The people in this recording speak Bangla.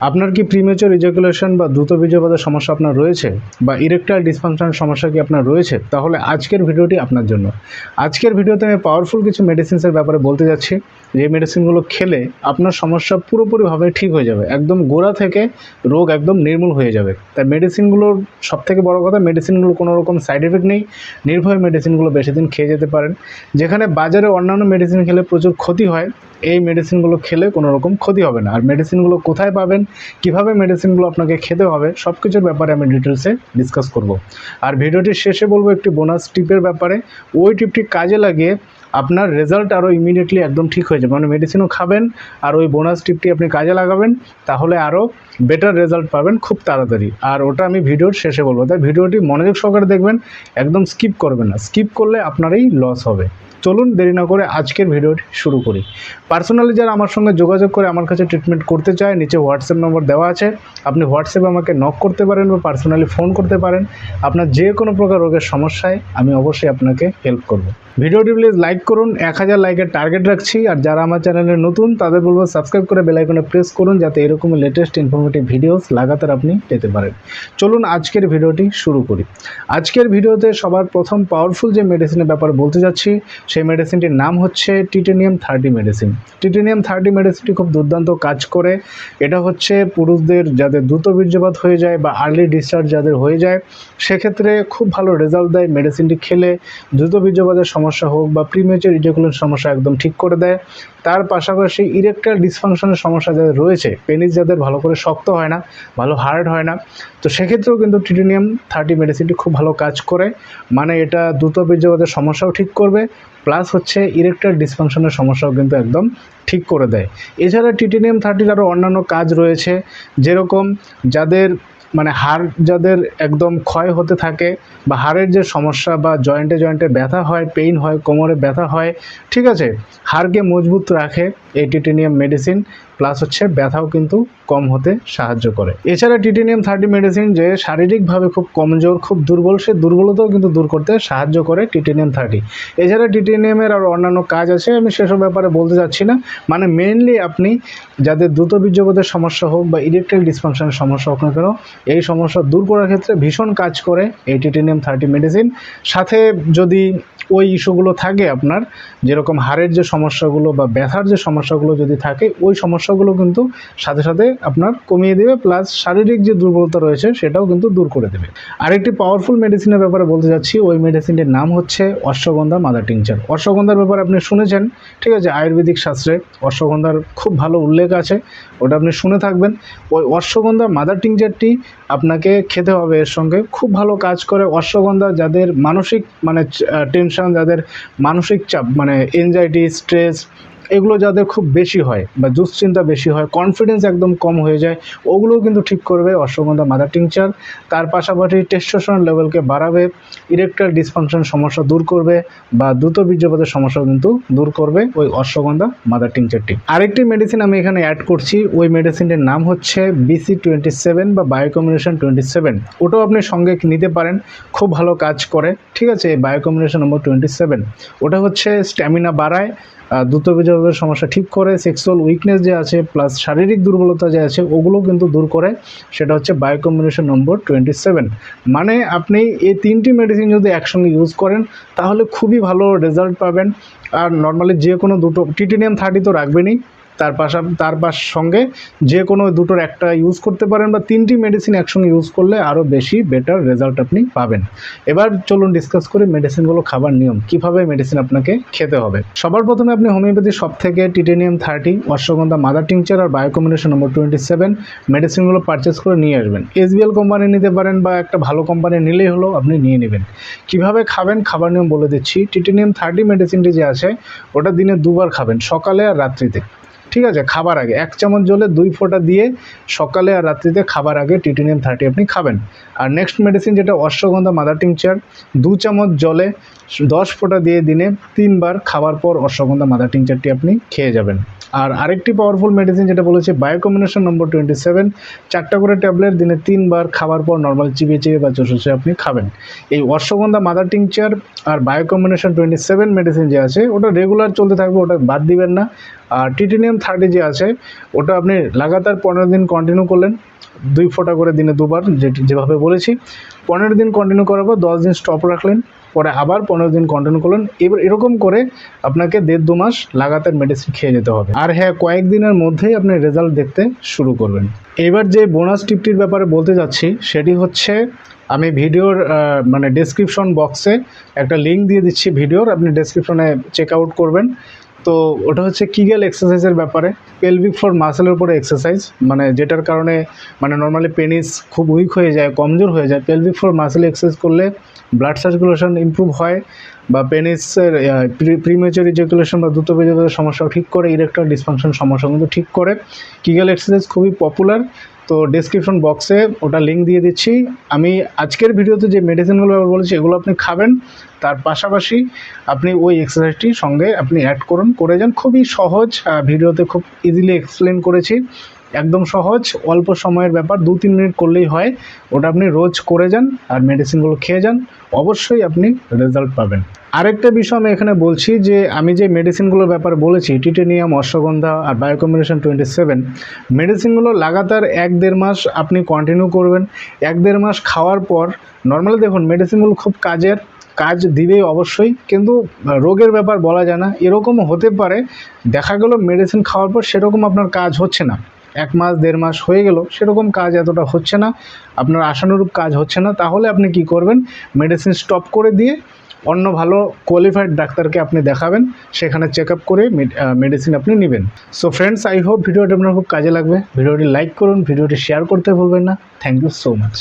আপনার কি প্রিমেচর ইজাকুলেশন বা দ্রুত বীর্যপাতের সমস্যা আপনার রয়েছে? বা ইরেকটাইল ডিসফাংশন সমস্যা কি আপনার রয়েছে? তাহলে আজকের ভিডিওটি আপনার জন্য। আজকের ভিডিওতে আমি পাওয়ারফুল কিছু মেডিসিনসের ব্যাপারে বলতে যাচ্ছি। যে মেডিসিনগুলো খেলে আপনার সমস্যা পুরোপুরিভাবে ঠিক হয়ে যাবে। একদম গোড়া থেকে রোগ একদম নির্মূল হয়ে যাবে। তাই মেডিসিনগুলোর সবথেকে বড় কথা মেডিসিনগুলো কোনো রকম সাইড এফেক্ট নেই। নির্ভয় মেডিসিনগুলো বেশি দিন খেয়ে যেতে পারেন। যেখানে বাজারে অন্যান্য মেডিসিন খেলে প্রচুর ক্ষতি হয়, এই মেডিসিনগুলো খেলে কোনো রকম ক্ষতি হবে না। আর মেডিসিনগুলো কোথায় পাবেন? কীভাবে মেডিসিনগুলো আপনাকে খেতে হবে সব কিছুর ব্যাপারে আমি ডিটেলসে ডিসকাস করব। আর ভিডিওটির শেষে বলব একটি বোনাস টিপের ব্যাপারে। ওই টিপটি কাজে লাগিয়ে আপনার রেজাল্ট আরও ইমিডিয়েটলি একদম ঠিক হয়ে যাবে। মানে মেডিসিনও খাবেন, আর ওই বোনাস টিপটি আপনি কাজে লাগাবেন, তাহলে আরও বেটার রেজাল্ট পাবেন খুব তাড়াতাড়ি। আর ওটা আমি ভিডিওর শেষে বলব। তাই ভিডিওটি মনোযোগ সহকারে দেখবেন, একদম স্কিপ করবেন না। স্কিপ করলে আপনারই লস হবে। চলুন দেরি না করে আজকের ভিডিওটি শুরু করি। পার্সোনালি যারা আমার সঙ্গে যোগাযোগ করে আমার কাছে ট্রিটমেন্ট করতে চায়, নিচে হোয়াটসঅ্যাপ নম্বর দেওয়া আছে। আপনি হোয়াটসঅ্যাপে আমাকে নক করতে পারেন বা পার্সোনালি ফোন করতে পারেন। আপনার যে কোনো প্রকার রোগের সমস্যায় আমি অবশ্যই আপনাকে হেল্প করব। ভিডিওটি প্লিজ লাইক করুন। এক হাজার লাইকের টার্গেট রাখছি। আর যারা আমার চ্যানেলে নতুন, তাদের বলব সাবস্ক্রাইব করে বেলাইকনে প্রেস করুন, যাতে এরকম লেটেস্ট ইনফরমেটিভ ভিডিওস লাগাতার আপনি পেতে পারেন। চলুন আজকের ভিডিওটি শুরু করি। আজকের ভিডিওতে সবার প্রথম পাওয়ারফুল যে মেডিসিনের ব্যাপারে বলতে যাচ্ছি, সেই মেডিসিনটির নাম হচ্ছে titanium thirty medicine titanium thirty মেডিসিনটি খুব দুর্দান্ত কাজ করে। এটা হচ্ছে পুরুষদের যাদের দ্রুত বীর্যপাত হয়ে যায় বা আর্লি ডিসচার্জ যাদের হয়ে যায়, সেক্ষেত্রে খুব ভালো রেজাল্ট দেয় মেডিসিনটি খেলে। দ্রুত বীর্যপাতের সমস্যা হোক বা প্রিমেচার ইজাকুলেশন সমস্যা একদম ঠিক করে দেয়। তার পাশাপাশি ইরেকটাইল ডিসফাংশনের সমস্যা যাদের রয়েছে পেনিস যাদের ভালো করে শক্ত হয় না, ভালো হার্ড হয় না, তো সেক্ষেত্রেও কিন্তু টিটেনিয়াম থার্টি মেডিসিনটি খুব ভালো কাজ করে। মানে এটা দ্রুত বীর্যপাতের সমস্যাও ঠিক করবে প্লাস হচ্ছে ইরেকটাইল ডিসফাংশনের সমস্যাও কিন্তু একদম ঠিক করে দেয়। এছাড়া টিটেনিয়াম থার্টির আরও অন্যান্য কাজ রয়েছে, যেরকম যাদের মানে হাড় যাদের একদম ক্ষয় হতে থাকে বা হাড়ের যে সমস্যা বা জয়েন্টে জয়েন্টে ব্যথা হয় পেইন হয়, কোমরে ব্যথা হয়, ঠিক আছে? হাড়কে মজবুত রাখে এই টিটেনিয়াম মেডিসিন প্লাস হচ্ছে ব্যথাও কিন্তু কম হতে সাহায্য করে। এছাড়া টিটেনিয়াম থার্টি মেডিসিন যে শারীরিকভাবে খুব কমজোর, খুব দুর্বল, সে দুর্বলতাও কিন্তু দূর করতে সাহায্য করে টিটেনিয়াম থার্টি। এছাড়া টিটেনিয়ামের আর অন্যান্য কাজ আছে, আমি সেসব ব্যাপারে বলতে চাচ্ছি না। মানে মেনলি আপনি যাদের দ্রুত বীর্যপাতের সমস্যা হোক বা ইলেকট্রিক ডিসফাংশনের সমস্যা হোক না কেন, এই সমস্যা দূর করার ক্ষেত্রে ভীষণ কাজ করে এই টিটেনিয়াম থার্টি মেডিসিন। সাথে যদি ওই ইস্যুগুলো থাকে আপনার, যেরকম হাড়ের যে সমস্যাগুলো বা ব্যথার যে সমস্যাগুলো যদি থাকে, ওই সমস্যাগুলো কিন্তু সাথে সাথে আপনার কমিয়ে দেবে প্লাস শারীরিক যে দুর্বলতা রয়েছে সেটাও কিন্তু দূর করে দেবে। আরেকটি পাওয়ারফুল মেডিসিনের ব্যাপারে বলতে যাচ্ছি, ওই মেডিসিনটির নাম হচ্ছে অশ্বগন্ধা মাদার টিংচার অশ্বগন্ধার ব্যাপারে আপনি শুনেছেন, ঠিক আছে, আয়ুর্বেদিক শাস্ত্রে অশ্বগন্ধার খুব ভালো উল্লেখ আছে, ওটা আপনি শুনে থাকবেন। ওই অশ্বগন্ধা মাদার টিংচারটি আপনাকে খেতে হবে, এর সঙ্গে খুব ভালো কাজ করে অশ্বগন্ধা যাদের মানসিক মানে টেনশন যাদের মানসিক চাপ মানে এনজাইটি স্ট্রেস এগুলো যাদের খুব বেশি হয় বা দুশ্চিন্তা বেশি হয় কনফিডেন্স একদম কম হয়ে যায়, ওগুলোও কিন্তু ঠিক করবে অশ্বগন্ধা মাদার টিংচার তার পাশাপাশি টেস্টোস্টেরন লেভেলকে বাড়াবে ইরেকটাইল ডিসফাংশন সমস্যা দূর করবে বা দ্রুত বীর্যপাতের সমস্যা কিন্তু দূর করবে ওই অশ্বগন্ধা মাদার টিংচারটি আরেকটি মেডিসিন আমি এখানে অ্যাড করছি, ওই মেডিসিনটির নাম হচ্ছে বিসি টোয়েন্টি সেভেন বা বায়োকম্বিনেশন টোয়েন্টি সেভেন ওটাও আপনি সঙ্গে নিতে পারেন, খুব ভালো কাজ করে, ঠিক আছে? এই বায়োকম্বিনেশন নম্বর টোয়েন্টি সেভেন ওটা হচ্ছে স্ট্যামিনা বাড়ায় দ্রুত বীর্যপাতের সমস্যা ঠিক করে সেক্সুয়াল উইকনেস যে আছে প্লাস শারীরিক দুর্বলতা যে আছে, ওগুলো কিন্তু দূর করে। সেটা হচ্ছে বায়োকম্বিনেশন নম্বর টোয়েন্টি সেভেন মানে আপনি এই তিনটি মেডিসিন যদি একসঙ্গে ইউজ করেন, তাহলে খুবই ভালো রেজাল্ট পাবেন। আর নর্মালি যে কোনো দুটো টিটেনিয়াম থার্টি তো রাখবেনই। তার পাশা, তার পাশ সঙ্গে যে কোনো দুটোর একটা ইউজ করতে পারেন বা তিনটি মেডিসিন একসঙ্গে ইউজ করলে আরও বেশি বেটার রেজাল্ট আপনি পাবেন। এবার চলুন ডিসকাস করি মেডিসিনগুলো খাবার নিয়ম, কীভাবে মেডিসিন আপনাকে খেতে হবে। সবার প্রথমে আপনি হোমিওপ্যাথি সব থেকে titanium thirty ashwagandha mother tincture আর bio combination number twenty seven মেডিসিনগুলো পারচেস করে নিয়ে আসবেন। এসবিএল কোম্পানি নিতে পারেন বা একটা ভালো কোম্পানি নিলেই হলো আপনি নিয়ে নেবেন। কীভাবে খাবেন খাবার নিয়ম বলে দিচ্ছি। টিটেনিয়াম থার্টি মেডিসিনটি যে আছে, ওটা দিনে দুবার খাবেন, সকালে আর রাত্রিতে। ঠিক আছে, খাবার আগে। এক চামচ জলে দুই ফোঁটা দিয়ে সকালে আর রাত্রিতে খাবার আগে টিটেনিয়াম থার্টি আপনি খাবেন। আর নেক্সট মেডিসিন যেটা অশ্বগন্ধা মাদার টিংচার দু চামচ জলে দশ ফোঁটা দিয়ে দিনে তিনবার খাবার পর অশ্বগন্ধা মাদার টিংচারটি আপনি খেয়ে যাবেন। আর আরেকটি পাওয়ারফুল মেডিসিন যেটা বলেছে বায়োকম্বিনেশন নম্বর টোয়েন্টি সেভেন চারটা করে ট্যাবলেট দিনে তিনবার খাবার পর নর্মাল চিবিয়ে চিবিয়ে বা চষে আপনি খাবেন। এই অশ্বগন্ধা মাদার টিংচার আর bio combination twenty seven medicine যে আছে, ওটা রেগুলার চলতে থাকবে, ওটা বাদ দিবেন না। আর টিটিনিয়াম থার্টি যে আছে, ওটা আপনি লাগাতার পনেরো দিন কন্টিনিউ করলেন। দুই ফোঁটা করে দিনে দুবার যেভাবে বলেছি। পনেরো দিন কন্টিনিউ করার পর দশ দিন স্টপ রাখলেন, পরে আবার পনেরো দিন কন্টিনিউ করলেন। এবার এরকম করে আপনাকে দেড় দু মাস লাগাতার মেডিসিন খেয়ে যেতে হবে। আর হ্যাঁ কয়েকদিনের মধ্যেই আপনি রেজাল্ট দেখতে শুরু করবেন। এবার যে বোনাস টিপটির ব্যাপারে বলতে যাচ্ছি, সেটি হচ্ছে, আমি ভিডিওর মানে ডেসক্রিপশন বক্সে একটা লিঙ্ক দিয়ে দিচ্ছি ভিডিওর। আপনি ডেসক্রিপশনে চেক আউট করবেন। তো ওটা হচ্ছে কিগেল এক্সারসাইজের ব্যাপারে। পেলভিক ফর মাসেলের উপরে এক্সারসাইজ মানে যেটার কারণে মানে নর্মালি পেনিস খুব উইক হয়ে যায়, কমজোর হয়ে যায়। পেলভিক ফর মাসেল এক্সারসাইজ করলে ব্লাড সার্কুলেশন ইমপ্রুভ হয় বা পেনিসের প্রিমেচার ইজাকুলেশন বা দ্রুত বেজে সমস্যাও ঠিক করে ইরেকটাল ডিসফাংশন সমস্যা কিন্তু ঠিক করে। কিগেল এক্সারসাইজ খুবই পপুলার তো ডিসক্রিপশন বক্সে ওটা লিঙ্ক দিয়ে দিচ্ছি। আমি আজকের ভিডিওতে যে মেডিসিনগুলো বলেছি, এগুলো আপনি খাবেন। তার পাশাপাশি আপনি ওই এক্সারসাইজটি সঙ্গে আপনি অ্যাড করুন। করে যান। খুবই সহজ ভিডিওতে খুব ইজিলি এক্সপ্লেন করেছি। একদম সহজ, অল্প সময়ের ব্যাপার, দু তিন মিনিট করলেই হয়। ওটা আপনি রোজ করে যান আর মেডিসিনগুলো খেয়ে যান, অবশ্যই আপনি রেজাল্ট পাবেন। আরেকটা বিষয় আমি এখানে বলছি যে, আমি যে মেডিসিনগুলোর ব্যাপারে বলেছি টিটেনিয়াম অশ্বগন্ধা আর বায়োকম্বিনেশন টোয়েন্টি সেভেন মেডিসিনগুলো লাগাতার এক দেড় মাস আপনি কন্টিনিউ করবেন। এক দেড় মাস খাওয়ার পর নর্মালি দেখুন মেডিসিনগুলো খুব কাজের, কাজ দিবেই অবশ্যই, কিন্তু রোগের ব্যাপার বলা যায় না। এরকমও হতে পারে, দেখা গেল মেডিসিন খাওয়ার পর সেরকম আপনার কাজ হচ্ছে না। এক মাস, দেড় মাস হয়ে গেল, সেরকম কাজ এতটা হচ্ছে না। আপনার আশানুরূপ কাজ হচ্ছে না। তাহলে আপনি কি করবেন? মেডিসিন স্টপ করে দিয়ে অন্য ভালো কোয়ালিফাইড ডাক্তারকে আপনি দেখাবেন। সেখানে চেক আপ করে মেডিসিন আপনি নেবেন। সো ফ্রেন্ডস আই হোপ ভিডিওটি আপনার খুব কাজে লাগবে। ভিডিওটি লাইক করুন, ভিডিওটি শেয়ার করতে ভুলবেন না। Thank you so much